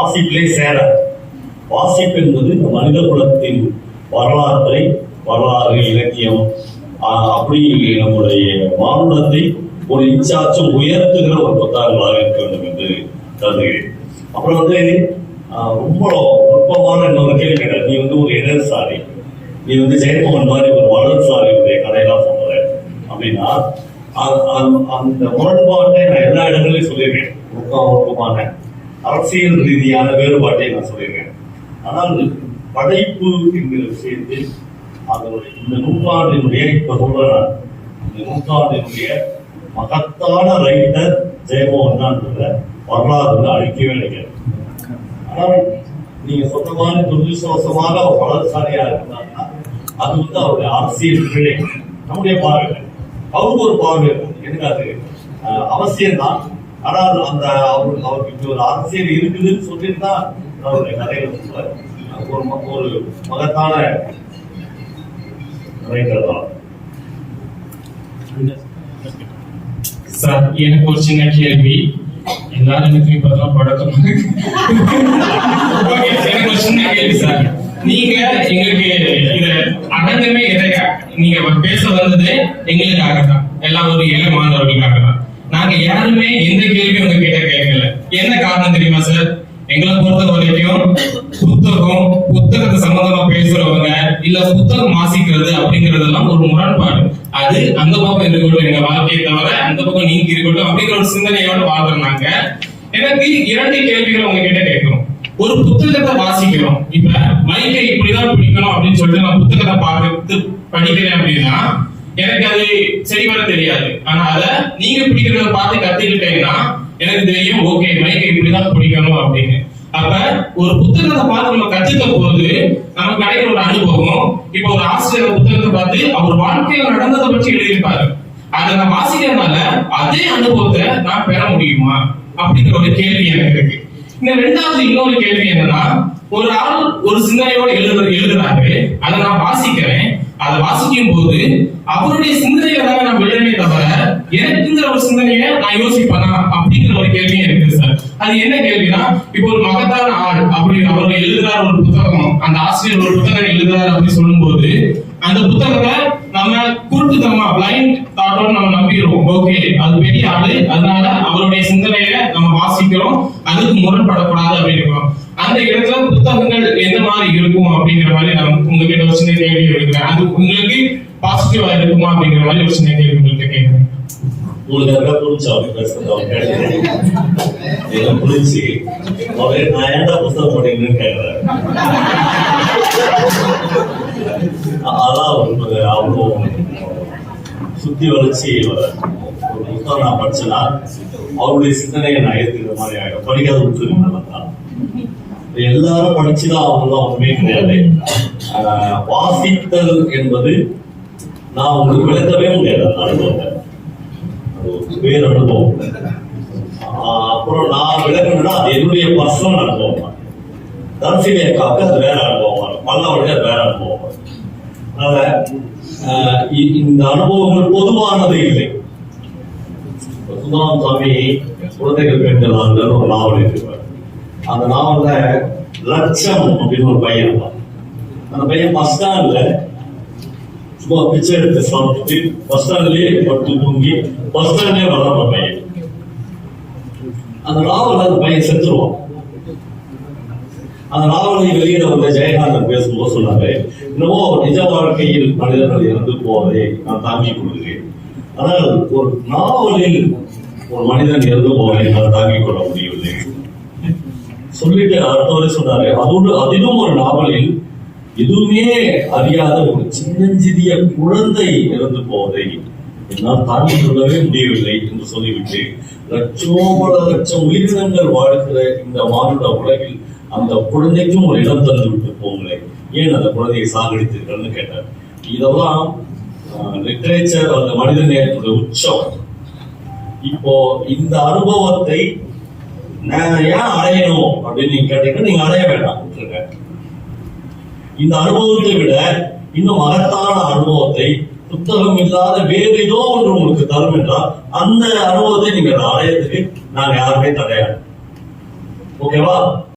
வாசிப்பிலே சேர வாசிப்பு என்பது இந்த மனித குலத்தின் வரலாற்றை வரலாறு இலக்கியம். அப்படி நம்முடைய மானுடத்தை ஒரு இன்சாச்சும் உயர்த்துகிற ஒரு புத்தகங்களாக இருக்க வேண்டும் என்று கருதுகிறேன். அப்புறம் வந்து ரொம்ப நுட்பமான இன்னொரு கேள்வி கேட்டார். நீ வந்து ஒரு இடதுசாரி. நீ வந்து ஜெயமோகன் மாதிரி ஒரு வலதுசாரியுடைய கதையெல்லாம் சொல்ற. அப்படின்னா அந்த முரண்பாட்டை நான் எல்லா இடங்களையும் சொல்லியிருக்கேன். முக்கம் அரசியல் ரீதியான வேறுபாட்டை நான் சொல்லியிருக்கேன். ஆனால் படைப்பு என்கிற விஷயத்தில் அதனுடைய இந்த நூற்றாண்டினுடைய இப்ப சொல்றேன் இந்த நூற்றாண்டினுடைய மகத்தான ரைட்டர் ஜெயமோகன் தான் வரலாறு அழிக்கவே நினைக்கிறேன் ஆனால் நீங்க சொன்ன மாதிரி துர்விசுவாசமாக அவர் வலதுசாரியா இருந்தாங்கன்னா அது வந்து அவருடைய அரசியல் பிழை. நம்முடைய பார்வை. அவருக்கு ஒரு பார்வை எனக்கு அது அவசியம் அவசியம்தான். ஆனால் அந்த அவருக்கு அவருக்கு இப்படி ஒரு அரசியல் இருக்குதுன்னு சொல்லிட்டு தான் அவருடைய கதையில சொல்லுவார் ஒரு ம- ஒரு மகத்தான ரைட்டர் தான். சார் எனக்கு ஒரு சின்ன கேள்வி. எல்லாரும் எனக்கு இப்பதான் பழக்கம் எனக்கு ஒரு சின்ன கேள்வி சார். நீங்க எங்களுக்கு இத அடங்கமே எதையா நீங்க பேச வந்தது எங்களுக்காக தான் எல்லா ஒரு ஏழை மாணவர்களுக்காக தான் நாங்க யாருமே எந்த கேள்வியும் உங்க கிட்ட கேட்கல. என்ன காரணம் தெரியுமா சார் எங்களை பொறுத்த வரைக்கும் புத்தகம் புத்தகத்தை சம்பந்தமா பேசுறவங்க இல்ல புத்தகம் வாசிக்கிறது அப்படிங்கறதெல்லாம் ஒரு முரண்பாடு. அது அந்த பக்கம் இருக்கட்டும் எங்க வாழ்க்கையை தவிர அந்த பக்கம் நீங்க இருக்கட்டும் அப்படிங்கிற ஒரு சிந்தனையோட வாழ்றாங்க எனக்கு இரண்டு கேள்விகள் உங்ககிட்ட கேட்கிறோம் ஒரு புத்தகத்தை வாசிக்கிறோம். இப்ப மைக்கை இப்படிதான் பிடிக்கணும் அப்படின்னு சொல்லிட்டு நான் புத்தகத்தை பார்த்து படிக்கிறேன் அப்படின்னா எனக்கு அது சரி வர தெரியாது. ஆனா அத நீங்க பிடிக்கிறத பார்த்து கத்துக்கிட்டீங்கன்னா எனக்கு தெரியும் ஓகே மைக்கை இப்படிதான் பிடிக்கணும் அப்படின்னு. அப்ப ஒரு புத்தகத்தை பார்த்து நம்ம கத்துக்க போது நமக்கு கிடைக்கிற ஒரு அனுபவம் இப்ப ஒரு ஆசிரியர் புத்தகத்தை பார்த்து அவர் வாழ்க்கையில நடந்ததை பற்றி எழுதியிருப்பாரு. அதை நான் வாசிக்கிறதுனால அதே அனுபவத்தை நான் பெற முடியுமா? அப்படிங்கிற ஒரு கேள்வி எனக்கு இருக்கு. இந்த ரெண்டாவது இன்னொரு கேள்வி என்னன்னா ஒரு ஆள் ஒரு சிந்தனையோட எழுது எழுதுறாரு. அதை நான் வாசிக்கிறேன். அதை வாசிக்கும் போது அவருடைய சிந்தனையில தானே நான் விழுமே தவிர எனக்குங்கிற ஒரு சிந்தனையை நான் யோசிப்பேனா? அப்படிங்கிற ஒரு கேள்வியும் இருக்கு சார். அது என்ன கேள்வினா இப்போ ஒரு மகத்தான ஆள் அப்படி அவர் எழுதுறார் ஒரு புத்தகம். அந்த ஆசிரியர் ஒரு புத்தகம் எழுதுறாரு அப்படின்னு சொல்லும்போது அந்த புத்தகத்தை நம்ம குருட்டுத்தனமா பிளைண்ட் தாட்டோட நம்ம நம்பிடுவோம் ஓகே அது பெரிய ஆளு. அதனால அவருடைய சிந்தனையை நம்ம வாசிக்கிறோம். அதுக்கு முரண்படக்கூடாது அப்படின்னு அந்த இடத்துல புத்தகங்கள் எந்த மாதிரி இருக்கும் அப்படிங்கிற மாதிரி நான் உங்ககிட்ட ஒரு சின்ன கேள்வி எடுக்கிறேன் அது உங்களுக்கு பாசிட்டிவா இருக்குமா அப்படிங்கிற மாதிரி ஒரு சின்ன கேள்வி கேட்கிறேன். உங்களுக்கு அதெல்லாம் புரிஞ்சு அவர் பேசுறது அவர் புரிஞ்சு. நான் ஏன்டா புத்தகம் கேட்கிறேன். அதான் அவருக்கு அவ்வளோ சுத்தி வளர்ச்சி ஒரு புத்தகம் நான் படிச்சேன்னா அவருடைய சிந்தனையை நான் ஏத்துக்கிற மாதிரி ஆகிடும் படிக்காத புத்தகம் நல்லதான் எல்லாரும் படிச்சுதான் அவங்களாம் ஒண்ணுமே கிடையாது. வாசித்தல் என்பது நான் உங்களுக்கு விளக்கவே முடியாது அந்த அனுபவத்தை. அது வேறு அனுபவம். அப்புறம் நான் விளக்கணும்னா அது என்னுடைய பர்சனல் அனுபவம் தான். தனசிலேக்காவுக்கு அது வேற அனுபவம் பல்லவனுக்கு அது வேற அனுபவம் அதனால இந்த அனுபவங்கள் பொதுவானது இல்லை. இப்ப சுந்தரம் சுவாமி குழந்தைகள் பெண்கள் ஆண்கள் ஒரு நாவல் எழுதியிருப்பார். அந்த நாவல்ல லட்சம் அப்படின்னு ஒரு பையன் இருந்தான் அந்த பையன் பஸ் ஸ்டாண்ட்ல சும்மா பிச்சை எடுத்து சாப்பிட்டு பஸ் ஸ்டாண்ட்லயே பட்டு தூங்கி பஸ் ஸ்டாண்ட்லயே வளர்ற பையன். அந்த நாவல்ல அந்த பையன் செத்துருவான். அந்த நாவலை வெளியிட வந்த ஜெயகாந்தன் பேசும்போது சொன்னாரு என்னவோ நிஜ வாழ்க்கையில் மனிதர்கள் இறந்து போவதை நான் தாங்கிக் கொள்கிறேன். ஆனால் ஒரு நாவலில் ஒரு மனிதன் இறந்து போவதை நான் தாங்கிக் கொள்ள முடியவில்லை. சொல்லிட்டு அடுத்தவரை சொன்னாரு அதோடு அதிலும் ஒரு நாவலில் எதுவுமே அறியாத ஒரு சின்னஞ்சிறிய குழந்தை இறந்து போவதை என்னால் தாங்கிக் கொள்ளவே முடியவில்லை என்று சொல்லிவிட்டு லட்சோபல லட்சம் உயிரினங்கள் வாழ்கிற இந்த மானுட உலகில் அந்த குழந்தைக்கும் ஒரு இடம் தந்து விட்டு போங்களேன். ஏன் அந்த குழந்தையை சாகடித்தீர்கள்னு கேட்டார். இதெல்லாம் லிட்ரேச்சர் அந்த மனித நேரத்துடைய உச்சம். இப்போ இந்த அனுபவத்தை நான் ஏன் அடையணும் அப்படின்னு நீங்க கேட்டீங்கன்னா நீங்க அடைய வேண்டாம் விட்டுருங்க. இந்த அனுபவத்தை விட இன்னும் மகத்தான அனுபவத்தை புத்தகம் இல்லாத வேறு ஏதோ ஒன்று உங்களுக்கு தரும் என்றால் அந்த அனுபவத்தை நீங்க அடையறதுக்கு நாங்க யாருமே தடையாது ஓகேவா?